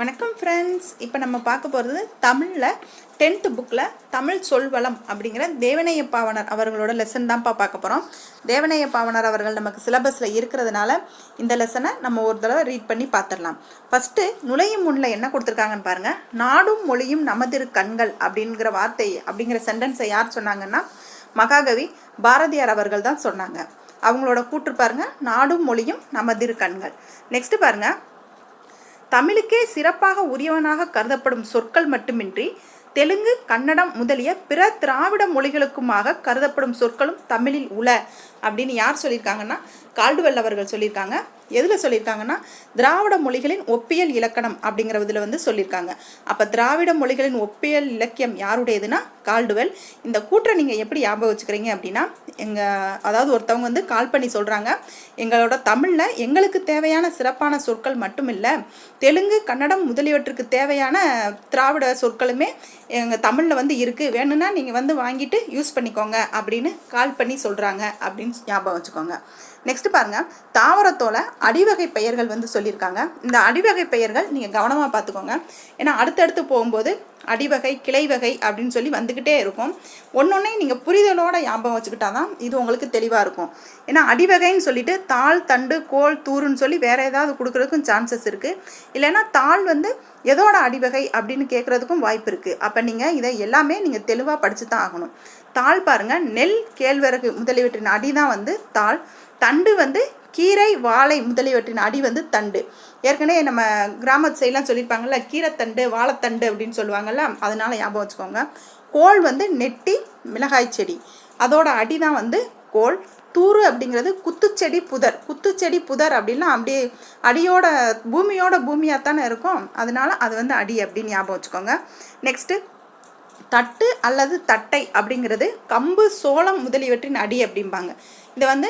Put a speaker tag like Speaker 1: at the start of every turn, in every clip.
Speaker 1: வணக்கம் ஃப்ரெண்ட்ஸ் இப்போ நம்ம பார்க்க போகிறது தமிழில் டென்த்து புக்கில் தமிழ் சொல்வளம் அப்படிங்கிற தேவனைய பாவனர் அவர்களோட லெசன் தான்ப்பா பார்க்க போகிறோம் தேவனைய பாவனர் அவர்கள் நமக்கு சிலபஸில் இருக்கிறதுனால இந்த லெசனை நம்ம ஒரு தடவை ரீட் பண்ணி பார்த்துடலாம். ஃபஸ்ட்டு நுழையும் முன்னில் என்ன கொடுத்துருக்காங்கன்னு பாருங்கள் நாடும் மொழியும் நமதிரு கண்கள் அப்படிங்கிற வார்த்தை அப்படிங்கிற சென்டென்ஸை யார் சொன்னாங்கன்னா மகாகவி பாரதியார் அவர்கள் தான் சொன்னாங்க. அவங்களோட கூற்று பாருங்கள் நாடும் மொழியும் நமதிரு கண்கள். நெக்ஸ்ட்டு பாருங்கள் தமிழுக்கே சிறப்பாக உரியவனாக கருதப்படும் சொற்கள் மட்டுமின்றி தெலுங்கு கன்னடம் முதலிய பிற திராவிட மொழிகளுக்குமாக கருதப்படும் சொற்களும் தமிழில் உள அப்படின்னு யார் சொல்லியிருக்காங்கன்னா கால்டுவெல் அவர்கள் சொல்லியிருக்காங்க. எதில் சொல்லியிருக்காங்கன்னா திராவிட மொழிகளின் ஒப்பியல் இலக்கணம் அப்படிங்கிற இதில் வந்து சொல்லியிருக்காங்க. அப்போ திராவிட மொழிகளின் ஒப்பியல் இலக்கியம் யாருடையதுன்னா கால்டுவெல். இந்த கூற்றை நீங்கள் எப்படி ஞாபகம் வச்சுக்கிறீங்க அப்படின்னா எங்கள் அதாவது ஒருத்தவங்க வந்து கால் பண்ணி சொல்கிறாங்க எங்களோட தமிழில் எங்களுக்கு தேவையான சிறப்பான சொற்கள் மட்டும் இல்லை தெலுங்கு கன்னடம் முதலியவற்றுக்கு தேவையான திராவிட சொற்களுமே எங்கள் தமிழில் வந்து இருக்குது வேணும்னா நீங்கள் வந்து வாங்கிட்டு யூஸ் பண்ணிக்கோங்க அப்படின்னு கால் பண்ணி சொல்கிறாங்க அப்படின்னு ஞாபகம் வச்சுக்கோங்க. நெக்ஸ்ட் பாருங்க. தாவரத்தோட அடிவகை பெயர்கள் வந்து சொல்லியிருக்காங்க. இந்த அடிவகை பெயர்கள் நீங்கள் கவனமாக பார்த்துக்கோங்க. ஏன்னா அடுத்தடுத்து போகும்போது அடிவகை கிளை வகை அப்படின்னு சொல்லி வந்துக்கிட்டே இருக்கும். ஒன்றொன்னையும் நீங்கள் புரிதலோட ஞாபகம் வச்சுக்கிட்டா தான் இது உங்களுக்கு தெளிவாக இருக்கும். ஏன்னா அடிவகைன்னு சொல்லிட்டு தாள் தண்டு கோல் தூருன்னு சொல்லி வேற ஏதாவது கொடுக்குறதுக்கும் சான்சஸ் இருக்குது இல்லைன்னா தாள் வந்து எதோட அடிவகை அப்படின்னு கேட்குறதுக்கும் வாய்ப்பு இருக்குது அப்போ நீங்கள் இதை எல்லாமே நீங்கள் தெளிவாக படித்து தான் ஆகணும். தாள் பாருங்கள் நெல் கேழ்வரகு முதலியவற்றின் அடி தான் வந்து தாள். தண்டு வந்து கீரை வாழை முதலியவற்றின் அடி வந்து தண்டு. ஏற்கனவே நம்ம கிராமத்து சைட்லாம் சொல்லியிருப்பாங்கல்ல கீரைத்தண்டு வாழைத்தண்டு அப்படின்னு சொல்லுவாங்கல்ல அதனால ஞாபகம் வச்சுக்கோங்க. கோல் வந்து நெட்டி மிளகாய் செடி. அதோட அடி தான் வந்து கோல். தூறு அப்படிங்கிறது குத்துச்செடி புதர். குத்துச்செடி புதர் அப்படின்னா அப்படியே அடியோட பூமியோட பூமியாக தானே இருக்கும். அதனால அது வந்து அடி அப்படின்னு ஞாபகம் வச்சுக்கோங்க. நெக்ஸ்ட்டு தட்டு அல்லது தட்டை அப்படிங்கிறது கம்பு சோளம் முதலியவற்றின் அடி அப்படிம்பாங்க. இதை வந்து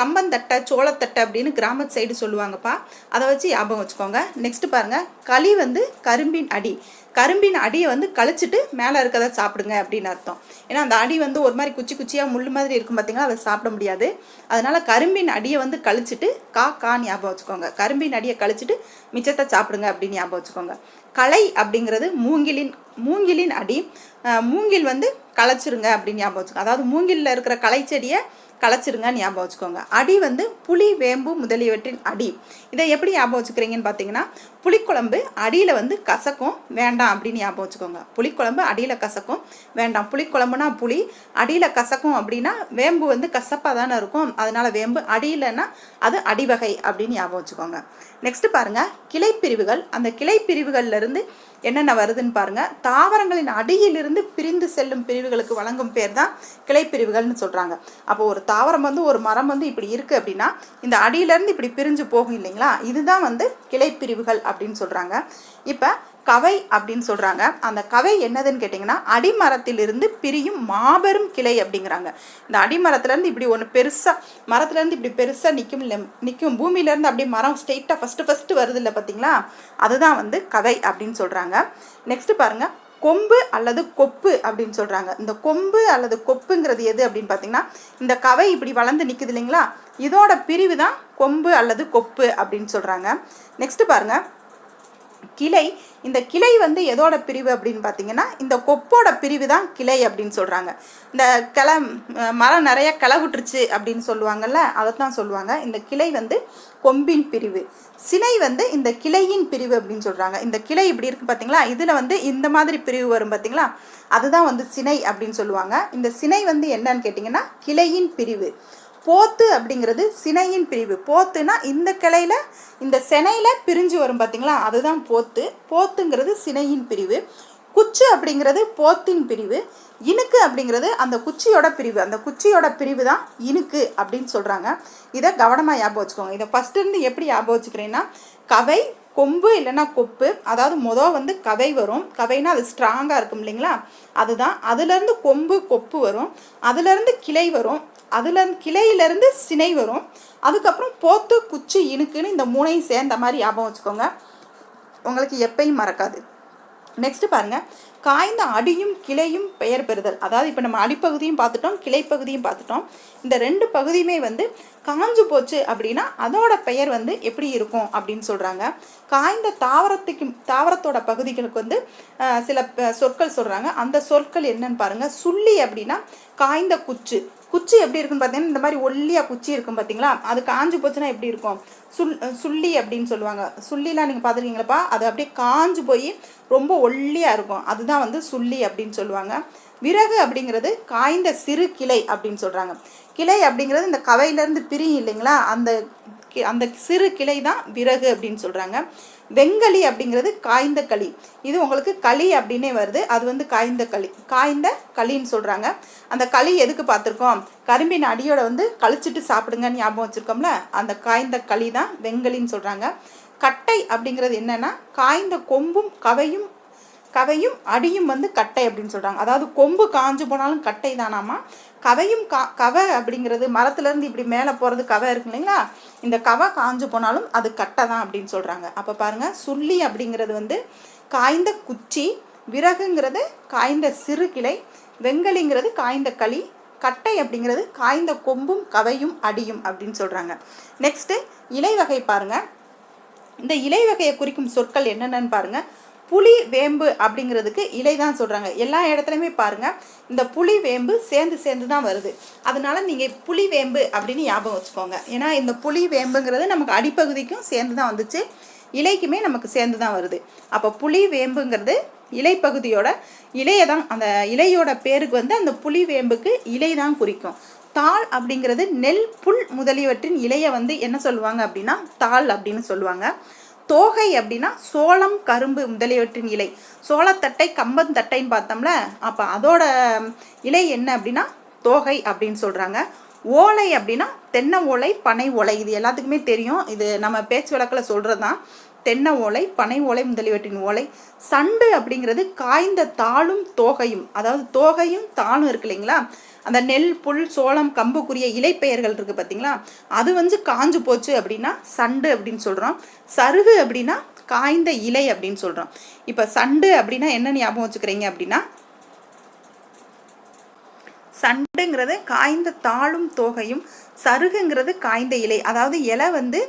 Speaker 1: கம்பந்தட்டை சோளத்தட்டை அப்படின்னு கிராமத்து சைடு சொல்லுவாங்கப்பா. அதை வச்சு ஞாபகம் வச்சுக்கோங்க. நெக்ஸ்ட் பாருங்க. களி வந்து கரும்பின் அடி. கரும்பின் அடியை வந்து கழிச்சிட்டு மேலே இருக்கிறத சாப்பிடுங்க அப்படின்னு அர்த்தம். ஏன்னா அந்த அடி வந்து ஒரு மாதிரி குச்சி குச்சியாக முள் மாதிரி இருக்கும் பார்த்தீங்களா அதை சாப்பிட முடியாது. அதனால கரும்பின் அடியை வந்து கழிச்சிட்டு கா கா ஞாபகம் வச்சுக்கோங்க. கரும்பின் அடியை கழிச்சிட்டு மிச்சத்தை சாப்பிடுங்க அப்படின்னு ஞாபகம் வச்சுக்கோங்க. களை அப்படிங்கிறது மூங்கிலின் மூங்கிலின் அடி. மூங்கில் வந்து களைச்சிருங்க அப்படின்னு ஞாபகம் வச்சுக்கோங்க. அதாவது மூங்கிலில் இருக்கிற களை செடியை கலைச்சிருங்க ஞாபகம் வச்சுக்கோங்க. அடி வந்து புளி வேம்பு முதலியவற்றின் அடி. இதை எப்படி ஞாபகம் வச்சுக்கிறீங்கன்னு பார்த்தீங்கன்னா புளிக்குழம்பு அடியில் வந்து கசக்கும் வேண்டாம் அப்படின்னு ஞாபகம் வச்சுக்கோங்க. புளிக்குழம்பு அடியில் கசக்கும் வேண்டாம். புளிக்குழம்புனா புளி அடியில் கசக்கும் அப்படின்னா வேம்பு வந்து கசப்பாக தானே இருக்கும். அதனால வேம்பு அடியிலன்னா அது அடிவகை அப்படின்னு ஞாபகம் வச்சுக்கோங்க. நெக்ஸ்ட் பாருங்க கிளைப்பிரிவுகள். அந்த கிளைப்பிரிவுகள்லேருந்து என்னென்ன வருதுன்னு பாருங்க. தாவரங்களின் அடியிலிருந்து பிரிந்து செல்லும் பிரிவுகளுக்கு வழங்கும் பேர் தான் கிளைப்பிரிவுகள்னு சொல்றாங்க. அப்போ ஒரு தாவரம் வந்து ஒரு மரம் வந்து இப்படி இருக்கு அப்படின்னா இந்த அடியிலேருந்து இப்படி பிரிஞ்சு போகும் இல்லைங்களா? இதுதான் வந்து கிளைப்பிரிவுகள் அப்படின்னு சொல்றாங்க. இப்போ கவை அப்படின்னு சொல்கிறாங்க அந்த கவை என்னதுன்னு கேட்டிங்கன்னா அடிமரத்திலிருந்து பிரியும் மாபெரும் கிளை அப்படிங்கிறாங்க. இந்த அடிமரத்துலேருந்து இப்படி ஒன்று பெருசாக மரத்துலேருந்து இப்படி பெருசாக நிற்கும் நிற்கும் பூமியிலேருந்து அப்படியே மரம் ஸ்ட்ரெயிட்டாக ஃபஸ்ட்டு ஃபஸ்ட்டு வருது இல்லை பார்த்தீங்களா அதுதான் வந்து கவை அப்படின்னு சொல்கிறாங்க நெக்ஸ்ட்டு பாருங்க. கொம்பு அல்லது கொப்பு அப்படின்னு சொல்கிறாங்க இந்த கொம்பு அல்லது கொப்புங்கிறது எது அப்படின்னு பார்த்தீங்கன்னா இந்த கவை இப்படி வளர்ந்து நிற்குது இல்லைங்களா? இதோட பிரிவு தான் கொம்பு அல்லது கொப்பு அப்படின்னு சொல்கிறாங்க நெக்ஸ்ட்டு பாருங்கள் கிளை. இந்த கிளை வந்து எதோட பிரிவு அப்படின்னு பார்த்தீங்கன்னா இந்த கொப்போட பிரிவு தான் கிளை அப்படின்னு சொல்கிறாங்க இந்த கிளை மரம் நிறைய கிளை விட்டுருச்சு அப்படின்னு சொல்லுவாங்கல்ல அதை தான் சொல்லுவாங்க. இந்த கிளை வந்து கொம்பின் பிரிவு. சினை வந்து இந்த கிளையின் பிரிவு அப்படின்னு சொல்கிறாங்க இந்த கிளை இப்படி இருக்கு பார்த்தீங்களா? இதில் வந்து இந்த மாதிரி பிரிவு வரும் பார்த்தீங்களா? அதுதான் வந்து சினை அப்படின்னு சொல்லுவாங்க. இந்த சினை வந்து என்னன்னு கேட்டிங்கன்னா கிளையின் பிரிவு. போத்து அப்படிங்கிறது சினையின் பிரிவு. போத்துனா இந்த கிளையில் இந்த செனையில் பிரிஞ்சு வரும் பார்த்தீங்களா அதுதான் போத்து. போத்துங்கிறது சினையின் பிரிவு. குச்சு அப்படிங்கிறது போத்தின் பிரிவு. இனுக்கு அப்படிங்கிறது அந்த குச்சியோட பிரிவு. அந்த குச்சியோட பிரிவு தான் இனுக்கு அப்படின்னு சொல்கிறாங்க இதை கவனமாக ஞாபகம் வச்சுக்கோங்க. இதை ஃபஸ்ட்டு இருந்து எப்படி ஞாபகம் வச்சுக்கிறேன்னா கவை கொம்பு இல்லைன்னா கொப்பு. அதாவது மொதல் வந்து கவை வரும். கவைனா அது ஸ்ட்ராங்காக இருக்கும் இல்லைங்களா? அதுதான். அதுலேருந்து கொம்பு கொப்பு வரும். அதுலேருந்து கிளை வரும். அதுலேருந்து கிளையிலேருந்து சினை வரும். அதுக்கப்புறம் போத்து குச்சி இனுக்குன்னு இந்த மூணையும் சேர்ந்த மாதிரி ஞாபகம் வச்சுக்கோங்க. உங்களுக்கு எப்பயும் மறக்காது. நெக்ஸ்ட்டு பாருங்க. காய்ந்த அடியும் கிளையும் பெயர் பெறுதல். அதாவது இப்போ நம்ம அடிப்பகுதியும் பார்த்துட்டோம் கிளைப்பகுதியும் பார்த்துட்டோம். இந்த ரெண்டு பகுதியுமே வந்து காஞ்சு போச்சு அப்படின்னா அதோட பெயர் வந்து எப்படி இருக்கும் அப்படின்னு சொல்கிறாங்க காய்ந்த தாவரத்துக்கு தாவரத்தோட பகுதிகளுக்கு வந்து சில சொற்கள் சொல்கிறாங்க அந்த சொற்கள் என்னன்னு பாருங்கள் சுள்ளி அப்படின்னா காய்ந்த குச்சு. குச்சி எப்படி இருக்குன்னு பார்த்தீங்கன்னா இந்த மாதிரி ஒல்லியாக குச்சி இருக்கும் பார்த்தீங்களா? அது காஞ்சு போச்சுன்னா எப்படி இருக்கும்? சுல் சுள்ளி அப்படின்னு சொல்லுவாங்க. சுள்ளிலாம் நீங்கள் பார்த்துருக்கீங்களப்பா? அது அப்படியே காஞ்சு போய் ரொம்ப ஒல்லியாக இருக்கும். அதுதான் வந்து சுள்ளி அப்படின்னு சொல்லுவாங்க. விறகு அப்படிங்கிறது காய்ந்த சிறு கிளை அப்படின்னு சொல்கிறாங்க கிளை அப்படிங்கிறது இந்த கவையிலேருந்து பிரியும் இல்லைங்களா? அந்த கி- அந்த சிறு கிளை தான் விறகு அப்படின்னு சொல்கிறாங்க வெங்களி அப்படிங்கிறது காய்ந்த களி. இது உங்களுக்கு களி அப்படின்னே வருது. அது வந்து காய்ந்த களி. காய்ந்த களின்னு சொல்கிறாங்க அந்த களி எதுக்கு பார்த்துருக்கோம்? கரும்பின் அடியோட வந்து கழிச்சிட்டு சாப்பிடுங்கன்னு ஞாபகம் வச்சுருக்கோம்ல? அந்த காய்ந்த களி தான் வெங்கலின்னு சொல்கிறாங்க கட்டை அப்படிங்கிறது என்னென்னா காய்ந்த கொம்பும் கவையும் கவையும் அடியும் வந்து கட்டை அப்படின்னு சொல்கிறாங்க அதாவது கொம்பு காஞ்சு போனாலும் கட்டை தானாமா. கவையும் கா கவை அப்படிங்கிறது மரத்துலேருந்து இப்படி மேலே போகிறது கவை இருக்கு இல்லைங்களா? இந்த கவை காஞ்சு போனாலும் அது கட்டை தான் அப்படின்னு சொல்கிறாங்க அப்போ பாருங்கள் சுள்ளி அப்படிங்கிறது வந்து காய்ந்த குச்சி விறகுங்கிறது காய்ந்த சிறு கிளை வெங்கலிங்கிறது காய்ந்த களி கட்டை அப்படிங்கிறது காய்ந்த கொம்பும் கவையும் அடியும் அப்படின்னு சொல்கிறாங்க நெக்ஸ்ட்டு இலை வகை பாருங்கள் இந்த இலை வகையை குறிக்கும் சொற்கள் என்னென்னு பாருங்கள் புளி வேம்பு அப்படிங்கிறதுக்கு இலை தான் சொல்கிறாங்க எல்லா இடத்துலையுமே பாருங்கள் இந்த புளி வேம்பு சேர்ந்து சேர்ந்து தான் வருது. அதனால நீங்கள் புளி வேம்பு அப்படின்னு ஞாபகம் வச்சுக்கோங்க. ஏன்னா இந்த புளி வேம்புங்கிறது நமக்கு அடிப்பகுதிக்கும் சேர்ந்து தான் வந்துச்சு. இலைக்குமே நமக்கு சேர்ந்து தான் வருது. அப்போ புளி வேம்புங்கிறது இலைப்பகுதியோட இலையை தான் அந்த இலையோட பேருக்கு வந்து அந்த புளி வேம்புக்கு இலை தான் குறிக்கும். தாள் அப்படிங்கிறது நெல் புல் முதலியவற்றின் இலையை வந்து என்ன சொல்லுவாங்க அப்படின்னா தாள் அப்படின்னு சொல்லுவாங்க. தோகை அப்படின்னா சோளம் கரும்பு முதலியவற்றின் இலை. சோளத்தட்டை கம்பந்தட்டைன்னு பார்த்தோம்ல அப்போ அதோட இலை என்ன அப்படின்னா தோகை அப்படின்னு சொல்கிறாங்க ஓலை அப்படின்னா தென்னை ஓலை பனை ஓலை இது எல்லாத்துக்குமே தெரியும். இது நம்ம பேச்சு வழக்கில் சொல்கிறது தான் தென்னை ஓலை பனை ஓலை முதலியவற்றின் ஓலை. சண்டு அப்படிங்கிறது காய்ந்த தாளும் தோகையும் அதாவது தோகையும் தாளும் இருக்கு இல்லைங்களா? அந்த நெல் புல் சோளம் கம்புக்குரிய இலைப்பெயர்கள் இருக்கு பார்த்தீங்களா அது வந்து காஞ்சு போச்சு அப்படின்னா சண்டு அப்படின்னு சொல்கிறோம் சருகு அப்படின்னா காய்ந்த இலை அப்படின்னு சொல்கிறோம் இப்போ சண்டு அப்படின்னா என்ன ஞாபகம் வச்சுக்கிறீங்க அப்படின்னா சண்டுங்கிறது காய்ந்த தாளும் தோகையும் சருகுங்கிறது காய்ந்த இலை. அதாவது இலை வந்து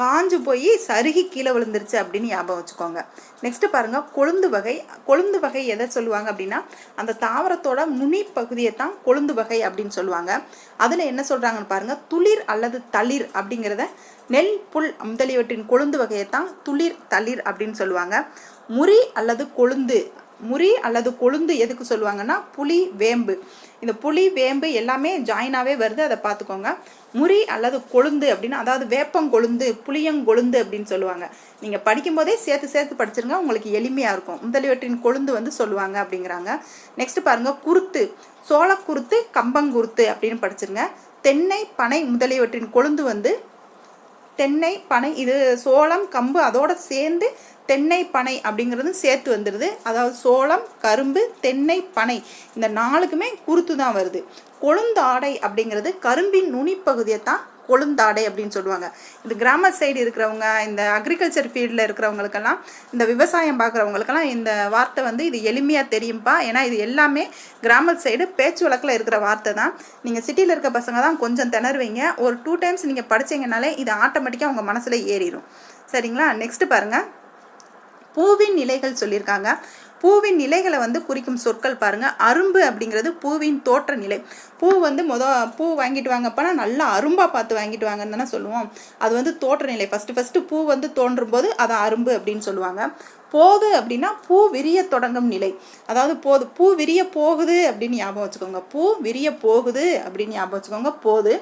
Speaker 1: காஞ்சு போய் சருகி கீழே விழுந்துருச்சு அப்படின்னு ஞாபகம் வச்சுக்கோங்க. நெக்ஸ்ட் பாருங்க கொழுந்து வகை. கொழுந்து வகை எதை சொல்லுவாங்க அப்படின்னா அந்த தாவரத்தோட நுனி பகுதியை தான் கொழுந்து வகை அப்படின்னு சொல்லுவாங்க. அதில் என்ன சொல்கிறாங்கன்னு பாருங்க துளிர் அல்லது தளிர் அப்படிங்கிறத நெல் புல் முதலியவற்றின் கொழுந்து வகையை தான் துளிர் தளிர் அப்படின்னு சொல்லுவாங்க. முறி அல்லது கொழுந்து. முறி அல்லது கொழுந்து எதுக்கு சொல்லுவாங்கன்னா புளி வேம்பு. இந்த புளி வேம்பு எல்லாமே ஜாயினாகவே வருது. அதை பார்த்துக்கோங்க. முறி அல்லது கொழுந்து அப்படின்னு அதாவது வேப்பங்கொழுந்து புளியங்கொழுந்து அப்படின்னு சொல்லுவாங்க. நீங்கள் படிக்கும்போதே சேர்த்து சேர்த்து படிச்சிருங்க. உங்களுக்கு எளிமையாக இருக்கும். முதலியவற்றின் கொழுந்து வந்து சொல்லுவாங்க அப்படிங்கிறாங்க. நெக்ஸ்ட் பாருங்கள் குருத்து. சோளக்குருத்து கம்பங்குருத்து அப்படின்னு படிச்சிருங்க. தென்னை பனை முதலியவற்றின் கொழுந்து வந்து தென்னை பனை இது சோளம் கம்பு அதோடு சேர்ந்து தென்னை பனை அப்படிங்கிறது சேர்த்து வந்துடுது அதாவது சோளம் கரும்பு தென்னை பனை இந்த நாலுக்குமே குருத்து தான் வருது. கொழுந்தாடை அப்படிங்கிறது கரும்பின் நுனிப்பகுதியை தான் கொழுந்தாடை அப்படின்னு சொல்லுவாங்க. இந்த கிராம சைடு இருக்கிறவங்க இந்த அக்ரிகல்ச்சர் ஃபீல்டில் இருக்கிறவங்களுக்கெல்லாம் இந்த விவசாயம் பார்க்குறவங்களுக்கெல்லாம் இந்த வார்த்தை வந்து இது எளிமையாக தெரியும்ப்பா ஏன்னா இது எல்லாமே கிராம சைடு பேச்சு வழக்கில் இருக்கிற வார்த்தை தான். நீங்கள் சிட்டியில் இருக்க பசங்க தான் கொஞ்சம் திணறுவீங்க. ஒரு டூ டைம்ஸ் நீங்கள் படித்தீங்கனாலே இது ஆட்டோமேட்டிக்காக உங்கள் மனசில் ஏறிடும் சரிங்களா? நெக்ஸ்ட்டு பாருங்கள் பூவின் நிலைகள் சொல்லியிருக்காங்க. பூவின் நிலைகளை வந்து குறிக்கும் சொற்கள் பாருங்கள் அரும்பு அப்படிங்கிறது பூவின் தோற்ற நிலை பூ வந்து மொத பூ வாங்கிட்டு வாங்கப்பனா நல்லா அரும்பாக பார்த்து வாங்கிட்டு வாங்கன்னு தானே சொல்லுவோம். அது வந்து தோற்ற நிலை ஃபஸ்ட்டு ஃபஸ்ட்டு பூ வந்து தோன்றும் போது அது அரும்பு அப்படின்னு சொல்லுவாங்க. போது அப்படின்னா பூ விரிய தொடங்கும் நிலை. அதாவது போது பூ விரிய போகுது அப்படின்னு ஞாபகம் வச்சுக்கோங்க. பூ விரிய போகுது அப்படின்னு ஞாபகம் வச்சுக்கோங்க. போது.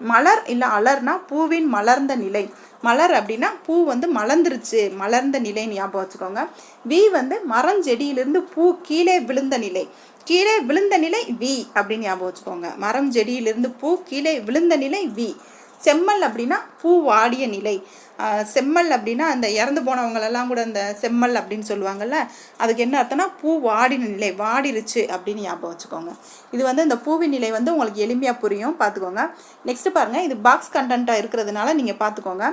Speaker 1: மலர் இல்லை அலர்னா பூவின் மலர்ந்த நிலை. மலர் அப்படின்னா பூ வந்து மலர்ந்துருச்சு. மலர்ந்த நிலைன்னு ஞாபகம் வச்சுக்கோங்க. வி வந்து மரஞ்செடியிலிருந்து பூ கீழே விழுந்த நிலை. கீழே விழுந்த நிலை வி அப்படின்னு ஞாபகம் வச்சுக்கோங்க. மரம் செடியிலிருந்து பூ கீழே விழுந்த நிலை வி செம்மல் அப்படின்னா பூ வாடிய நிலை. செம்மல் அப்படின்னா அந்த இறந்து போனவங்களெல்லாம் கூட அந்த செம்மல் அப்படின்னு சொல்லுவாங்கள்ல அதுக்கு என்ன அர்த்தம்னா பூ வாடின நிலை வாடிருச்சு அப்படின்னு ஞாபகம் வச்சுக்கோங்க. இது வந்து இந்த பூவின் நிலை வந்து உங்களுக்கு எளிமையாக புரியும். பார்த்துக்கோங்க. நெக்ஸ்ட் பாருங்கள் இது பாக்ஸ் கண்டென்ட்டாக இருக்கிறதுனால நீங்கள் பார்த்துக்கோங்க.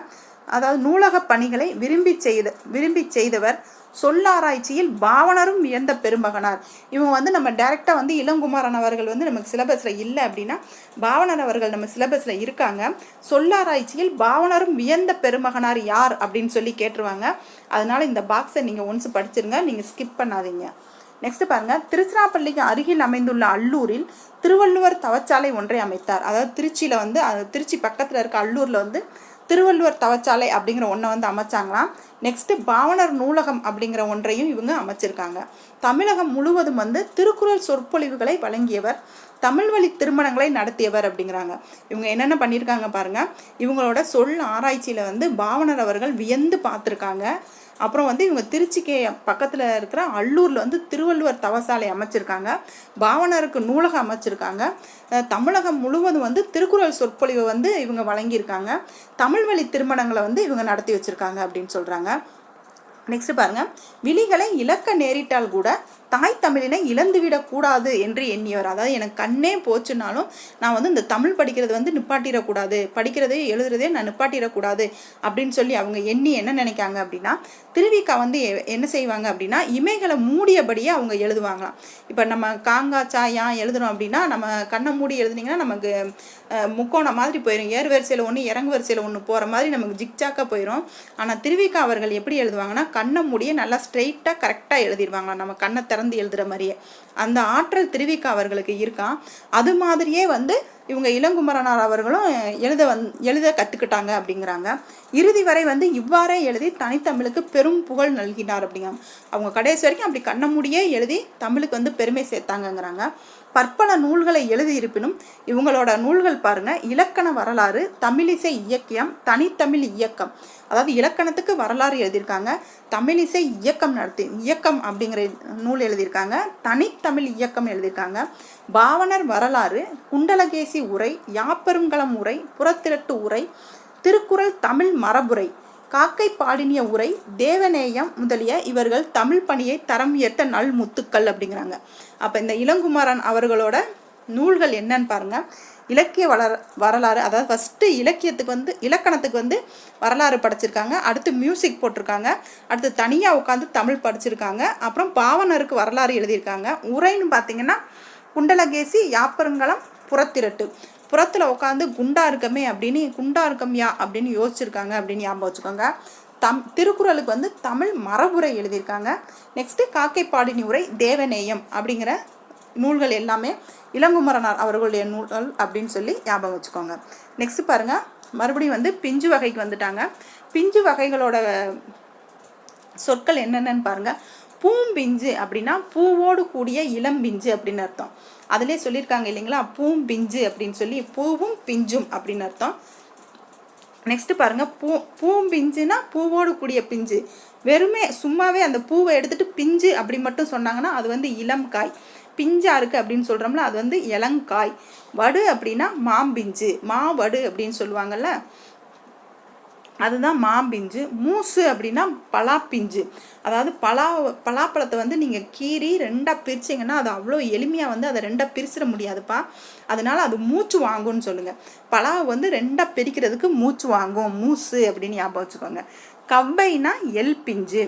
Speaker 1: அதாவது நூலக பணிகளை விரும்பி செய்த விரும்பி செய்தவர் சொல்லாராய்ச்சியில் பாவனரும் வியந்த பெருமகனார். இவங்க வந்து நம்ம டைரெக்டாக வந்து இளங்குமாரன் அவர்கள் வந்து நமக்கு சிலபஸில் இல்லை அப்படின்னா பாவனர் அவர்கள் நம்ம சிலபஸில் இருக்காங்க. சொல்லாராய்ச்சியில் பாவனரும் வியந்த பெருமகனார் யார் அப்படின்னு சொல்லி கேட்டுருவாங்க. அதனால இந்த பாக்ஸை நீங்கள் ஒன்ஸ் படிச்சிருங்க நீங்கள் ஸ்கிப் பண்ணாதீங்க. நெக்ஸ்ட் பாருங்க திருச்சிராப்பள்ளிக்கு அருகில் அமைந்துள்ள அல்லூரில் திருவள்ளுவர் தவச்சாலை ஒன்றை அமைத்தார். அதாவது திருச்சியில் வந்து அது திருச்சி பக்கத்தில் இருக்க அல்லூரில் வந்து திருவள்ளுவர் தவச்சாலை அப்படிங்கிற ஒன்றை வந்து அமைச்சாங்களாம். நெக்ஸ்ட்டு பாவனர் நூலகம் அப்படிங்கிற ஒன்றையும் இவங்க அமைச்சிருக்காங்க. தமிழகம் முழுவதும் வந்து திருக்குறள் சொற்பொழிவுகளை வழங்கியவர் தமிழ் வழி திருமணங்களை நடத்தியவர் அப்படிங்கிறாங்க. இவங்க என்னென்ன பண்ணியிருக்காங்க பாருங்க. இவங்களோட சொல் ஆராய்ச்சியில் வந்து பாவனர் அவர்கள் வியந்து பார்த்துருக்காங்க. அப்புறம் வந்து இவங்க திருச்சிக்கு பக்கத்தில் இருக்கிற அல்லூரில் வந்து திருவள்ளுவர் தவசாலை அமைச்சிருக்காங்க. பாவனருக்கு நூலகம் அமைச்சிருக்காங்க. தமிழகம் முழுவதும் வந்து திருக்குறள் சொற்பொழிவை வந்து இவங்க வழங்கியிருக்காங்க. தமிழ் வழி திருமணங்களை வந்து இவங்க நடத்தி வச்சுருக்காங்க அப்படின்னு சொல்கிறாங்க நெக்ஸ்ட் பாருங்க. விழிகளை இழக்க நேரிட்டால் கூட தாய் தமிழினை இழந்துவிடக் கூடாது என்று எண்ணியவர். அதாவது எனக்கு கண்ணே போச்சுனாலும் நான் வந்து இந்த தமிழ் படிக்கிறது வந்து நிப்பாட்டிடக்கூடாது படிக்கிறதே எழுதுறதே நான் நிப்பாட்டிடக்கூடாது அப்படின்னு சொல்லி அவங்க எண்ணி என்ன நினைக்காங்க அப்படின்னா திருவிக்கா வந்து எ- என்ன செய்வாங்க அப்படின்னா இமைகளை மூடியபடியே அவங்க எழுதுவாங்களாம். இப்போ நம்ம காங்கா சாயா எழுதுறோம் அப்படின்னா நம்ம கண்ணை மூடி எழுதுனீங்கன்னா நமக்கு முக்கோணம் மாதிரி போயிடும் ஏறு வரிசையில் ஒன்று இறங்கு வரிசையில் ஒன்று போகிற மாதிரி நமக்கு ஜிக்ஜாக்காக போயிடும் ஆனால் திருவிக்கா அவர்கள் எப்படி எழுதுவாங்கன்னா கண்ணை மூடியே நல்லா ஸ்ட்ரெயிட்டாக கரெக்டாக எழுதிடுவாங்களாம் நம்ம கண்ணை திறந்து எழுதுகிற மாதிரியே. அந்த ஆற்றல் திருவிக்கா அவர்களுக்கு இருக்கான் அது மாதிரியே வந்து இவங்க இளங்குமரனார் அவர்களும் எழுத வந் எழுத கற்றுக்கிட்டாங்க அப்படிங்கிறாங்க. இறுதி வரை வந்து இவ்வாறே எழுதி தனித்தமிழுக்கு பெரும் புகழ் நல்கினார் அப்படிங்கிறாங்க. அவங்க கடைசி வரைக்கும் அப்படி கண்ண முடியே எழுதி தமிழுக்கு வந்து பெருமை சேர்த்தாங்கங்கிறாங்க. பற்பல நூல்களை எழுதியிருப்பினும் இவங்களோட நூல்கள் பாருங்க இலக்கண வரலாறு தமிழிசை இயக்கியம் தனித்தமிழ் இயக்கம். அதாவது இலக்கணத்துக்கு வரலாறு எழுதியிருக்காங்க தமிழிசை இயக்கம் நடத்தி இயக்கம் அப்படிங்கிற நூல் எழுதியிருக்காங்க தனித்தமிழ் இயக்கம் எழுதியிருக்காங்க. பாவனர் வரலாறு குண்டலகேசி உரை யாப்பெருங்கலம் உரை புறத்திரட்டு உரை திருக்குறள் தமிழ் மரபுரை. காக்கை பாடினிய உரை தேவநேயம் முதலிய இவர்கள் தமிழ் பணியை தரம் உயர்த்த நல் முத்துக்கள் அப்படிங்கிறாங்க. அப்போ இந்த இளங்குமாரன் அவர்களோட நூல்கள் என்னன்னு பாருங்க. இலக்கிய வளர வரலாறு அதாவது ஃபஸ்ட்டு இலக்கியத்துக்கு வந்து இலக்கணத்துக்கு வந்து வரலாறு படிச்சிருக்காங்க. அடுத்து மியூசிக் போட்டிருக்காங்க. அடுத்து தனியாக உட்காந்து தமிழ் படிச்சிருக்காங்க. அப்புறம் பாவனருக்கு வரலாறு எழுதியிருக்காங்க. உரைன்னு பார்த்தீங்கன்னா குண்டலகேசி யாப்பருங்கலம் புறத்திரட்டு. புறத்தில் உட்காந்து குண்டா இருக்கமே அப்படின்னு குண்டா இருக்கம்யா அப்படின்னு யோசிச்சிருக்காங்க அப்படின்னு ஞாபகம் வச்சுக்கோங்க. தம் திருக்குறளுக்கு வந்து தமிழ் மரபுரை எழுதியிருக்காங்க. நெக்ஸ்ட்டு காக்கை பாடினி உரை தேவநேயம் அப்படிங்கிற நூல்கள் எல்லாமே இளங்குமரனார் அவர்களுடைய நூல்கள் அப்படின்னு சொல்லி ஞாபகம் வச்சுக்கோங்க. நெக்ஸ்ட் பாருங்க. மறுபடியும் வந்து பிஞ்சு வகைக்கு வந்துட்டாங்க. பிஞ்சு வகைகளோட சொற்கள் என்னென்னு பாருங்க. பூம்பிஞ்சு அப்படின்னா பூவோடு கூடிய இளம்பிஞ்சு அப்படின்னு அர்த்தம். அதிலே சொல்லியிருக்காங்க இல்லைங்களா? பூம்பிஞ்சு அப்படின்னு சொல்லி பூவும் பிஞ்சும் அப்படின்னு அர்த்தம். நெக்ஸ்ட் பாருங்க. பூ பூம்பிஞ்சுனா பூவோடு கூடிய பிஞ்சு. வெறுமே சும்மாவே அந்த பூவை எடுத்துட்டு பிஞ்சு அப்படி மட்டும் சொன்னாங்கன்னா அது வந்து இளம் காய். பிஞ்சா இருக்கு அப்படின்னு சொல்றோம்ல அது வந்து இளங்காய். வடு அப்படின்னா மாம்பிஞ்சு மாவடு அப்படின்னு சொல்லுவாங்கல்ல. அதுதான் மாம்பிஞ்சு மூசு அப்படின்னா பலாப்பிஞ்சு அதாவது பலா பலாப்பழத்தை வந்து நீங்கள் கீறி ரெண்டாக பிரிச்சிங்கன்னா அது அவ்வளோ எளிமையாக வந்து அதை ரெண்டாக பிரிச்சிட முடியாதுப்பா. அதனால அது மூச்சு வாங்கும்னு சொல்லுங்கள் பலாவை வந்து ரெண்டாக பிரிக்கிறதுக்கு மூச்சு வாங்கும். மூசு அப்படின்னு ஞாபகம் வச்சுக்கோங்க. கவ்வைனா எல் பிஞ்சு.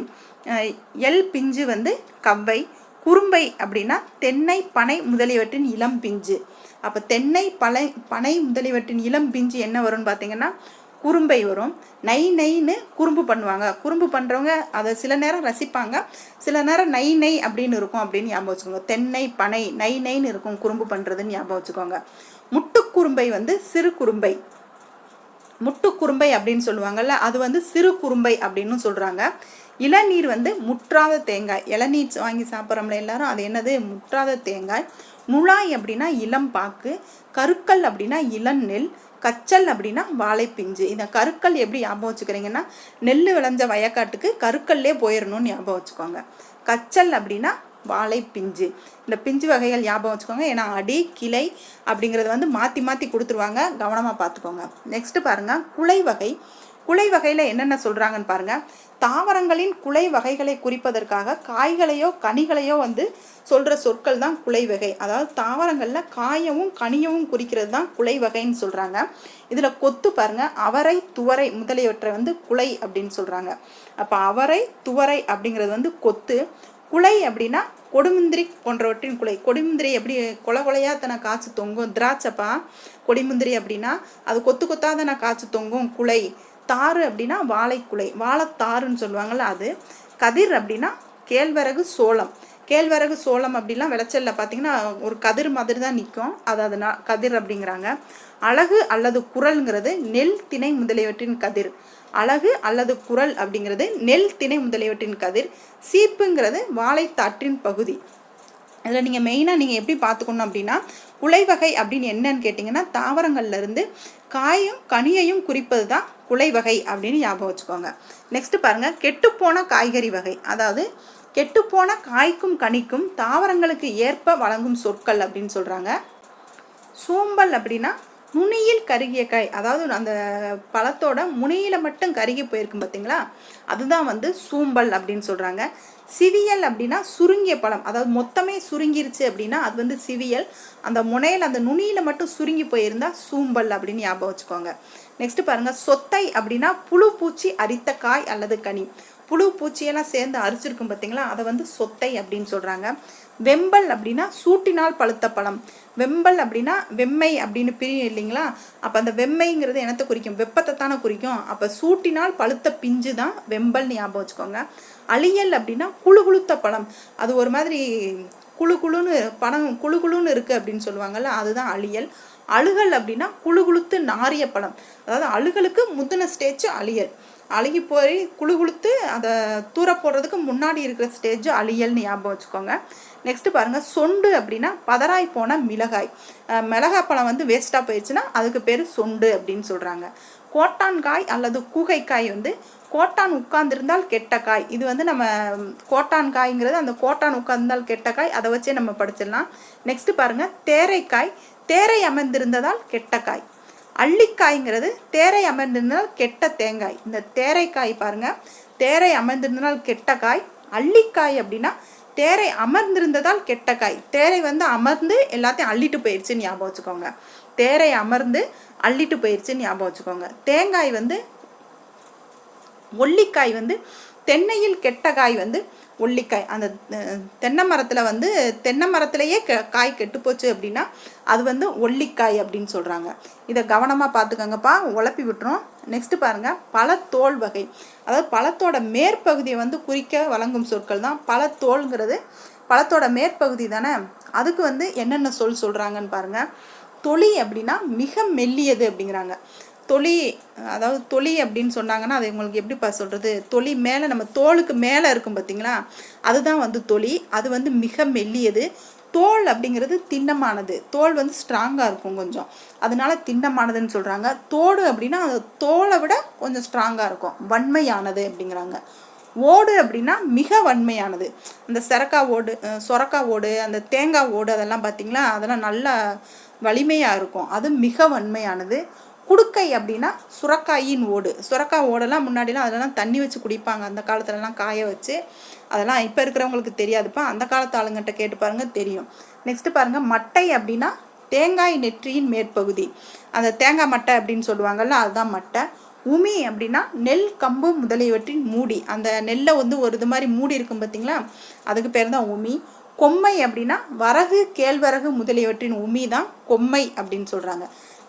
Speaker 1: எல் பிஞ்சு வந்து கவ்வை. குறும்பை அப்படின்னா தென்னை பனை முதலியவற்றின் இளம் பிஞ்சு. அப்போ தென்னை பனை பனை முதலியவற்றின் இளம் பிஞ்சு என்ன வரும்னு பார்த்தீங்கன்னா குறும்பை வரும். நை நைன்னு குறும்பு பண்ணுவாங்க. குறும்பு பண்ணுறவங்க அதை சில நேரம் ரசிப்பாங்க. சில நேரம் நை நை அப்படின்னு இருக்கும் அப்படின்னு ஞாபகம் வச்சுக்கோங்க. தென்னை பனை நை நைன்னு இருக்கும் குறும்பு பண்ணுறதுன்னு ஞாபகம் வச்சுக்கோங்க. முட்டுக்குறும்பை வந்து சிறு குறும்பை. முட்டுக்குறும்பை அப்படின்னு சொல்லுவாங்கல்ல அது வந்து சிறு குறும்பை அப்படின்னு சொல்கிறாங்க இளநீர் வந்து முற்றாத தேங்காய். இளநீர் வாங்கி சாப்பிட்றோம்ல எல்லாரும் அது என்னது? முற்றாத தேங்காய். முழாய் அப்படின்னா இளம் பாக்கு. கருக்கல் அப்படின்னா இளநெல் கச்சல் அப்படின்னா வாழைப்பிஞ்சு. இந்த கருக்கல் எப்படி ஞாபகம் வச்சுக்கிறீங்கன்னா நெல் விளைஞ்ச வயக்காட்டுக்கு கருக்கல்லே போயிடணும்னு ஞாபகம் வச்சுக்கோங்க. கச்சல் அப்படின்னா வாழைப்பிஞ்சு. இந்த பிஞ்சு வகைகள் ஞாபகம் வச்சுக்கோங்க. ஏன்னா அடி கிளை அப்படிங்கிறது வந்து மாற்றி மாற்றி கொடுத்துருவாங்க. கவனமாக பார்த்துக்கோங்க. நெக்ஸ்ட்டு பாருங்கள் குலை வகை. குலை வகையில் என்னென்ன சொல்கிறாங்கன்னு பாருங்கள் தாவரங்களின் குலை வகைகளை குறிப்பதற்காக காய்களையோ கனிகளையோ வந்து சொல்கிற சொற்கள் தான் குலை வகை. அதாவது தாவரங்களில் காயவும் கனியவும் குறிக்கிறது தான் குலை வகைன்னு சொல்கிறாங்க இதில் கொத்து பாருங்க அவரை துவரை முதலியவற்றை வந்து குலை அப்படின்னு சொல்கிறாங்க அப்போ அவரை துவரை அப்படிங்கிறது வந்து கொத்து. குலை அப்படின்னா கொடுமுந்திரி போன்றவற்றின் குலை. கொடிமுந்திரி எப்படி கொலை கொலையாக தன காய்ச்சி தொங்கும்? திராட்சைப்பா? கொடிமுந்திரி அப்படின்னா அது கொத்து கொத்தாக தானே காய்ச்சி தொங்கும்? குலை. தாறு அப்படின்னா வாழைக்குலை வாழைத்தாருன்னு சொல்லுவாங்கள்ல அது. கதிர் அப்படின்னா கேழ்வரகு சோளம். கேழ்வரகு சோளம் அப்படிலாம் விளைச்சலில் பார்த்தீங்கன்னா ஒரு கதிர் மாதிரி தான் நிற்கும் அது அதனால் கதிர் அப்படிங்கிறாங்க. அழகு அல்லது குரல்ங்கிறது நெல் திணை முதலியவற்றின் கதிர். அழகு அல்லது குரல் அப்படிங்கிறது நெல் திணை முதலியவற்றின் கதிர். சீப்புங்கிறது வாழைத்தாற்றின் பகுதி. இதில் நீங்கள் மெயினாக நீங்கள் எப்படி பார்த்துக்கணும் அப்படின்னா குலை வகை அப்படின்னு என்னன்னு கேட்டிங்கன்னா தாவரங்கள்ல இருந்து காயும் கனியையும் குறிப்பது தான் குலை வகை அப்படின்னு ஞாபகம் வச்சுக்கோங்க. நெக்ஸ்ட் பாருங்க கெட்டுப்போன காய்கறி வகை. அதாவது கெட்டுப்போன காய்க்கும் கனிக்கும் தாவரங்களுக்கு ஏற்ப வழங்கும் சொற்கள் அப்படின்னு சொல்கிறாங்க சோம்பல் அப்படின்னா நுனியில் கருகிய காய். அதாவது அந்த பழத்தோட முனியில மட்டும் கருகி போயிருக்கும் பார்த்தீங்களா அதுதான் வந்து சூம்பல் அப்படின்னு சொல்கிறாங்க சிவியல் அப்படின்னா சுருங்கிய பழம். அதாவது மொத்தமே சுருங்கிருச்சு அப்படின்னா அது வந்து சிவியல். அந்த முனையில் அந்த நுனியில் மட்டும் சுருங்கி போயிருந்தா சூம்பல் அப்படின்னு ஞாபகம் வச்சுக்கோங்க. நெக்ஸ்ட் பாருங்க சொத்தை அப்படின்னா புழு பூச்சி அரித்த காய் அல்லது கனி. புழு பூச்சியெல்லாம் சேர்ந்து அரிச்சிருக்கும் பார்த்தீங்களா அதை வந்து சொத்தை அப்படின்னு சொல்கிறாங்க வெம்பல் அப்படின்னா சூட்டினால் பழுத்த பழம். வெம்பல் அப்படின்னா வெம்மை அப்படின்னு பிரியும் இல்லைங்களா? அப்போ அந்த வெம்மைங்கிறது எனத்தை குறிக்கும்? வெப்பத்தை தானே குறிக்கும். அப்போ சூட்டினால் பழுத்த பிஞ்சு தான் வெம்பல்னு ஞாபகம் வச்சுக்கோங்க. அழியல் அப்படின்னா குழு குளுத்த பழம். அது ஒரு மாதிரி குழு குழுன்னு பணம் குழு குழுன்னு இருக்குது அப்படின்னு சொல்லுவாங்கல்ல அதுதான் அழியல். அழுகல் அப்படின்னா குழு குளுத்து நாரிய பழம் அதாவது அழுகலுக்கு முந்தின ஸ்டேஜ் அழியல். அழுகி போய் குழு குளுத்து அதை தூர போடுறதுக்கு முன்னாடி இருக்கிற ஸ்டேஜ் அழியல்னு ஞாபகம் வச்சுக்கோங்க. நெக்ஸ்ட் பாருங்க சொண்டு அப்படின்னா பதறாய் போன மிளகாய். மிளகாய் பழம் வந்து வேஸ்ட்டாக போயிடுச்சுன்னா அதுக்கு பேர் சொண்டு அப்படின்னு சொல்கிறாங்க கோட்டான்காய் அல்லது கூகைக்காய் வந்து கோட்டான் உட்கார்ந்திருந்தால் கெட்ட காய். இது வந்து நம்ம கோட்டான் காய்ங்கிறது அந்த கோட்டான் உட்கார்ந்தால் கெட்ட காய். அதை வச்சே நம்ம படிச்சிடலாம். நெக்ஸ்ட் பாருங்க தேரைக்காய். தேரை அமர்ந்திருந்ததால் கெட்ட காய். அள்ளிக்காய்ங்கிறது தேரை அமர்ந்திருந்தால் கெட்ட தேங்காய். இந்த தேரைக்காய் பாருங்க. தேரை அமர்ந்திருந்ததால் கெட்ட காய். அள்ளிக்காய் அப்படின்னா தேரை அமர்ந்திருந்ததால் கெட்ட காய். தேரை வந்து அமர்ந்து எல்லாத்தையும் அள்ளிட்டு போயிடுச்சுன்னு ஞாபகம் வச்சுக்கோங்க. தேரை அமர்ந்து அள்ளிட்டு போயிடுச்சுன்னு ஞாபகம் வச்சுக்கோங்க. தேங்காய் வந்து ஒல்லிக்காய் வந்து தென்னையில் கெட்ட காய் வந்து ஒல்லிக்காய் அந்த தென்னை மரத்தில் வந்து தென்னை மரத்திலேயே க காய் கெட்டு போச்சு அப்படின்னா அது வந்து ஒல்லிக்காய் அப்படின்னு சொல்கிறாங்க இதை கவனமாக பார்த்துக்கோங்கப்பா உழப்பி விட்டுரும் நெக்ஸ்ட்டு பாருங்கள் பழத்தோல் வகை. அதாவது பழத்தோட மேற்பகுதியை வந்து குறிக்க வழங்கும் சொற்கள் தான் பழத்தோல்ங்கிறது. பழத்தோட மேற்பகுதி தானே? அதுக்கு வந்து என்னென்ன சொல் சொல்கிறாங்கன்னு பாருங்கள் தொளி அப்படின்னா மிக மெல்லியது அப்படிங்கிறாங்க. தொளி அதாவது தொளி அப்படின்னு சொன்னாங்கன்னா அது உங்களுக்கு எப்படிப்பா சொல்கிறது தொளி மேலே நம்ம தோலுக்கு மேலே இருக்கும் பார்த்தீங்களா அதுதான் வந்து தொளி அது வந்து மிக மெல்லியது. தோல் அப்படிங்கிறது திண்ணமானது. தோல் வந்து ஸ்ட்ராங்காக இருக்கும் கொஞ்சம். அதனால திண்ணமானதுன்னு சொல்கிறாங்க தோடு அப்படின்னா அது தோலை விட கொஞ்சம் ஸ்ட்ராங்காக இருக்கும். வன்மையானது அப்படிங்கிறாங்க. ஓடு அப்படின்னா மிக வன்மையானது. அந்த சரக்கா ஓடு சொரக்கா ஓடு அந்த தேங்காய் ஓடு அதெல்லாம் பார்த்தீங்களா அதெல்லாம் நல்லா வலிமையாக இருக்கும். அது மிக வன்மையானது. குடுக்கை அப்படின்னா சுரக்காயின் ஓடு. சுரக்காய் ஓடெல்லாம் முன்னாடிலாம் அதெல்லாம் தண்ணி வச்சு குடிப்பாங்க. அந்த காலத்துலலாம் காய வச்சு அதெல்லாம் இப்போ இருக்கிறவங்களுக்கு தெரியாதுப்பா. அந்த காலத்து ஆளுங்கிட்ட கேட்டு பாருங்கள் தெரியும். நெக்ஸ்ட்டு பாருங்கள் மட்டை அப்படின்னா தேங்காய் நெற்றியின் மேற்பகுதி. அந்த தேங்காய் மட்டை அப்படின்னு சொல்லுவாங்கல்ல அதுதான் மட்டை. உமி அப்படின்னா நெல் கம்பு முதலியவற்றின் மூடி. அந்த நெல்லை வந்து ஒரு இது மாதிரி மூடி இருக்கும் பார்த்தீங்களா அதுக்கு பேர் தான் உமி. கொம்மை அப்படின்னா வரகு கேழ்வரகு முதலியவற்றின் உமி தான் கொம்மை அப்படின்னு சொல்கிறாங்க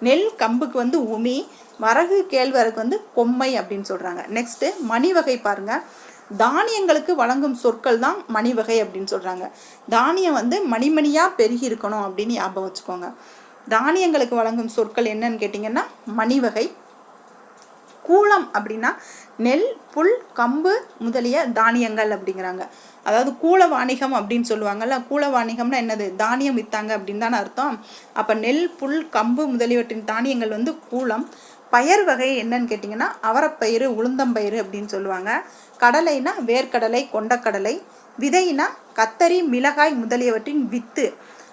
Speaker 1: நெல் கம்புக்கு வந்து உமி வரகு கேழ்வரகு வந்து கொம்மை அப்படின்னு சொல்கிறாங்க நெக்ஸ்ட்டு மணி வகை பாருங்கள் தானியங்களுக்கு வழங்கும் சொற்கள் தான் மணி வகை அப்படின்னு சொல்கிறாங்க தானியம் வந்து மணிமணியாக பெருகி இருக்கணும் அப்படின்னு ஞாபகம் வச்சுக்கோங்க. தானியங்களுக்கு வழங்கும் சொற்கள் என்னன்னு கேட்டிங்கன்னா மணி வகை கூளம் அப்படின்னா நெல் புல் கம்பு முதலிய தானியங்கள் அப்படிங்கிறாங்க. அதாவது கூல வாணிகம் அப்படின்னு சொல்லுவாங்கல்ல கூல வாணிகம்னா என்னது? தானியம் வித்தாங்க அப்படின்னு தானே அர்த்தம். அப்போ நெல் புல் கம்பு முதலியவற்றின் தானியங்கள் வந்து கூலம் பயர் வகை என்னன்னு கேட்டிங்கன்னா அவரப்பயிறு உளுந்தம்பயிறு அப்படின்னு சொல்லுவாங்க. கடலைனா வேர்க்கடலை கொண்டக்கடலை. விதைனா கத்தரி மிளகாய் முதலியவற்றின் வித்து.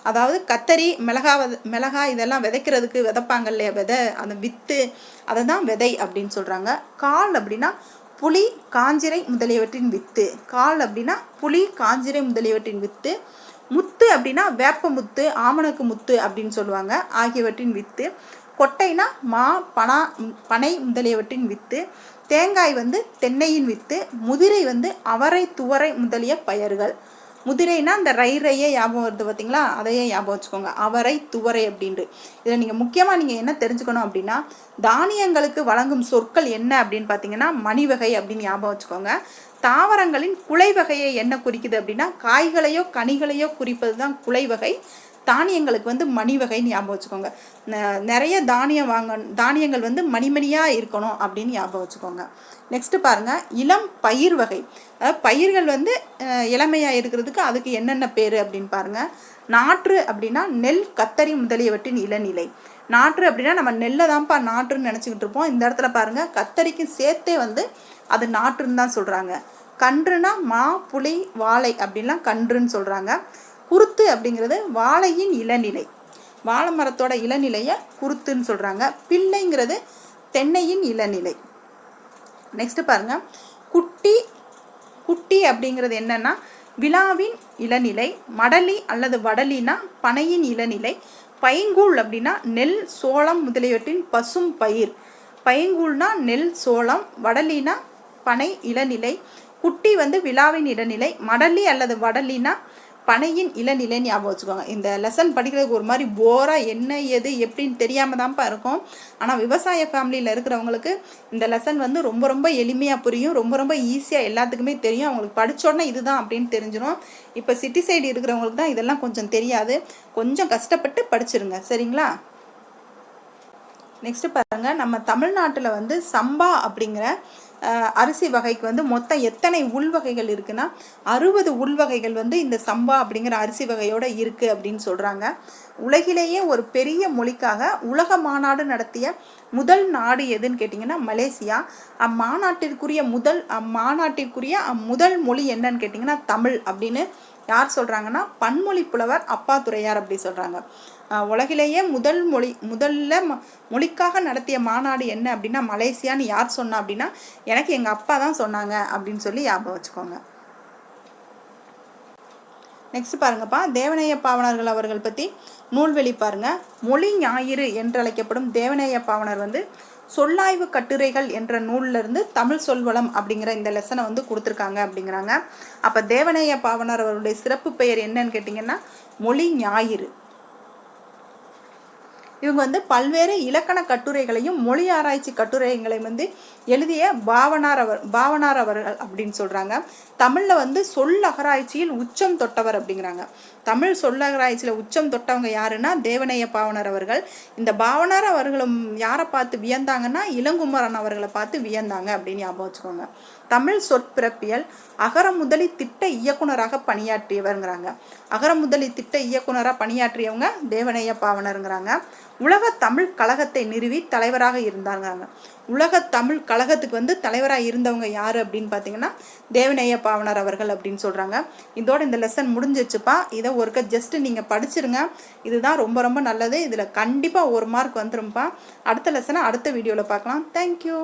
Speaker 1: அதாவது கத்தரி மிளகா வத- மிளகாய் இதெல்லாம் விதைக்கிறதுக்கு விதைப்பாங்க இல்லையா? விதை அந்த வித்து அதை தான் விதை அப்படின்னு சொல்கிறாங்க கால் அப்படின்னா புளி காஞ்சிரை முதலியவற்றின் வித்து. கால் அப்படின்னா புளி காஞ்சிரை முதலியவற்றின் வித்து. முத்து அப்படின்னா வேப்ப முத்து ஆமணக்கு முத்து அப்படின்னு சொல்லுவாங்க. ஆகியவற்றின் வித்து. கொட்டைனா மா பனா பனை முதலியவற்றின் வித்து. தேங்காய் வந்து தென்னையின் வித்து. முதிரை வந்து அவரை துவரை முதலிய பயிர்கள். முதிரைனா அந்த ரை ரையே ஞாபகம் வருது பார்த்தீங்களா அதையே ஞாபகம் வச்சுக்கோங்க. அவரை துவரை அப்படின்ட்டு. இதில் நீங்கள் முக்கியமாக நீங்கள் என்ன தெரிஞ்சுக்கணும் அப்படின்னா தானியங்களுக்கு வழங்கும் சொற்கள் என்ன அப்படின்னு பார்த்தீங்கன்னா மணிவகை அப்படின்னு ஞாபகம் வச்சுக்கோங்க. தாவரங்களின் குலை வகையை என்ன குறிக்குது அப்படின்னா காய்களையோ கனிகளையோ குறிப்பது தான் குலை வகை தானியங்களுக்கு வந்து மணி வகைன்னு ஞாபகம் வச்சுக்கோங்க. ந- நிறைய தானியம் வாங்க தானியங்கள் வந்து மணிமணியாக இருக்கணும் அப்படின்னு ஞாபகம் வச்சுக்கோங்க. நெக்ஸ்ட்டு பாருங்க இளம் பயிர் வகை. அதாவது பயிர்கள் வந்து இளமையாக இருக்கிறதுக்கு அதுக்கு என்னென்ன பேர் அப்படின்னு பாருங்கள் நாற்று அப்படின்னா நெல் கத்தரி முதலியவற்றின் இளநிலை. நாற்று அப்படின்னா நம்ம நெல்லை தான்ப்பா நாற்றுன்னு நினச்சிக்கிட்டு இருப்போம். இந்த இடத்துல பாருங்கள் கத்தரிக்கும் சேர்த்தே வந்து அது நாற்றுன்னு தான் சொல்கிறாங்க கன்றுனா மா புளி வாழை அப்படின்லாம் கன்றுன்னு சொல்கிறாங்க குருத்து அப்படிங்கிறது வாழையின் இளநிலை. வாழை மரத்தோட இளநிலையை குருத்துன்னு சொல்கிறாங்க பிள்ளைங்கிறது தென்னையின் இளநிலை. நெக்ஸ்ட் பாருங்க. குட்டி குட்டி அப்படிங்கிறது என்னன்னா விழாவின் இளநிலை மடலி அல்லது வடலினா பனையின் இளநிலை பைங்கூழ் அப்படின்னா நெல் சோளம் முதலியவற்றின் பசும் பயிர். பைங்கூழ்னா நெல் சோளம் வடலினா பனை இளநிலை. குட்டி வந்து விழாவின் இளநிலை மடலி அல்லது வடலினா பனையின் இளநிலை ஞாபகம் வச்சுக்கோங்க. இந்த லெசன் படிக்கிறதுக்கு ஒரு மாதிரி போராக என்ன எது எப்படின்னு தெரியாமல் தான்ப்பா இருக்கும். ஆனால் விவசாய ஃபேமிலியில் இருக்கிறவங்களுக்கு இந்த லெசன் வந்து ரொம்ப ரொம்ப எளிமையாக புரியும். ரொம்ப ரொம்ப ஈஸியாக எல்லாத்துக்குமே தெரியும். அவங்களுக்கு படித்தோடனே இதுதான் அப்படின்னு தெரிஞ்சிடும் இப்போ சிட்டி சைடு இருக்கிறவங்களுக்கு தான் இதெல்லாம் கொஞ்சம் தெரியாது. கொஞ்சம் கஷ்டப்பட்டு படிச்சிருங்க. சரிங்களா? நெக்ஸ்ட் பாருங்க. நம்ம தமிழ்நாட்டில் வந்து சம்பா அப்படிங்கிற அரிசி வகைக்கு வந்து மொத்தம் எத்தனை உள்வகைகள் இருக்குன்னா அறுபது உள்வகைகள் வந்து இந்த சம்பா அப்படிங்கிற அரிசி வகையோட இருக்குது அப்படின்னு சொல்கிறாங்க உலகிலேயே ஒரு பெரிய மொழிக்காக உலக மாநாடு நடத்திய முதல் நாடு எதுன்னு கேட்டிங்கன்னா மலேசியா. அம்மாநாட்டிற்குரிய முதல் அம்மாநாட்டிற்குரிய அம்முதல் மொழி என்னன்னு கேட்டிங்கன்னா தமிழ் அப்படின்னு யார் சொல்கிறாங்கன்னா பன்மொழி புலவர் அப்பா துறையார் அப்படி சொல்கிறாங்க உலகிலேயே முதல் மொழி முதல்ல ம- மொழிக்காக நடத்திய மாநாடு என்ன அப்படின்னா மலேசியான்னு யார் சொன்னா அப்படின்னா எனக்கு எங்கள் அப்பா தான் சொன்னாங்க அப்படின்னு சொல்லி ஞாபகம் வச்சுக்கோங்க. நெக்ஸ்ட் பாருங்கப்பா. தேவநேய பாவனர்கள் அவர்கள் பற்றி நூல்வெளி பாருங்க. மொழி ஞாயிறு என்றழைக்கப்படும் தேவநேய பாவனர் வந்து சொல்லாய்வு கட்டுரைகள் என்ற நூல்லேருந்து தமிழ் சொல்வளம் அப்படிங்கிற இந்த லெசனை வந்து கொடுத்துருக்காங்க அப்படிங்கிறாங்க. அப்போ தேவநேய பாவனர் அவருடைய சிறப்பு பெயர் என்னன்னு கேட்டிங்கன்னா மொழி ஞாயிறு. இவங்க வந்து பல்வேறு இலக்கண கட்டுரைகளையும் மொழி ஆராய்ச்சி கட்டுரைகளையும் வந்து எழுதிய பாவனார் அவர் பாவனார் அவர்கள் அப்படின்னு சொல்கிறாங்க தமிழில் வந்து சொல்லகராய்ச்சியில் உச்சம் தொட்டவர் அப்படிங்கிறாங்க. தமிழ் சொல்லகராய்ச்சியில் உச்சம் தொட்டவங்க யாருன்னா தேவனைய பாவனர் அவர்கள். இந்த பாவனார் அவர்களும் யாரை பார்த்து வியந்தாங்கன்னா இளங்குமரன் அவர்களை பார்த்து வியந்தாங்க அப்படின்னு ஞாபகம் வச்சுக்கோங்க. தமிழ் சொற்பிறப்பியல் அகரமுதலி திட்ட இயக்குனராக பணியாற்றியவருங்கிறாங்க. அகரமுதலி திட்ட இயக்குனராக பணியாற்றியவங்க தேவனைய பாவனருங்கிறாங்க. உலக தமிழ் கழகத்தை நிறுவி தலைவராக இருந்தாங்க உலக தமிழ் கழகத்துக்கு வந்து தலைவராக இருந்தவங்க யார் அப்படின்னு பார்த்தீங்கன்னா தேவனைய பாவனர் அவர்கள் அப்படின்னு சொல்கிறாங்க இதோட இந்த லெசன் முடிஞ்சிச்சுப்பா இதை ஒருக்க ஜஸ்ட்டு நீங்கள் படிச்சிருங்க. இதுதான் ரொம்ப ரொம்ப நல்லது. இதில் கண்டிப்பாக ஒரு மார்க் வந்துரும்ப்பா அடுத்த லெசனை அடுத்த வீடியோவில் பார்க்கலாம். தேங்க்யூ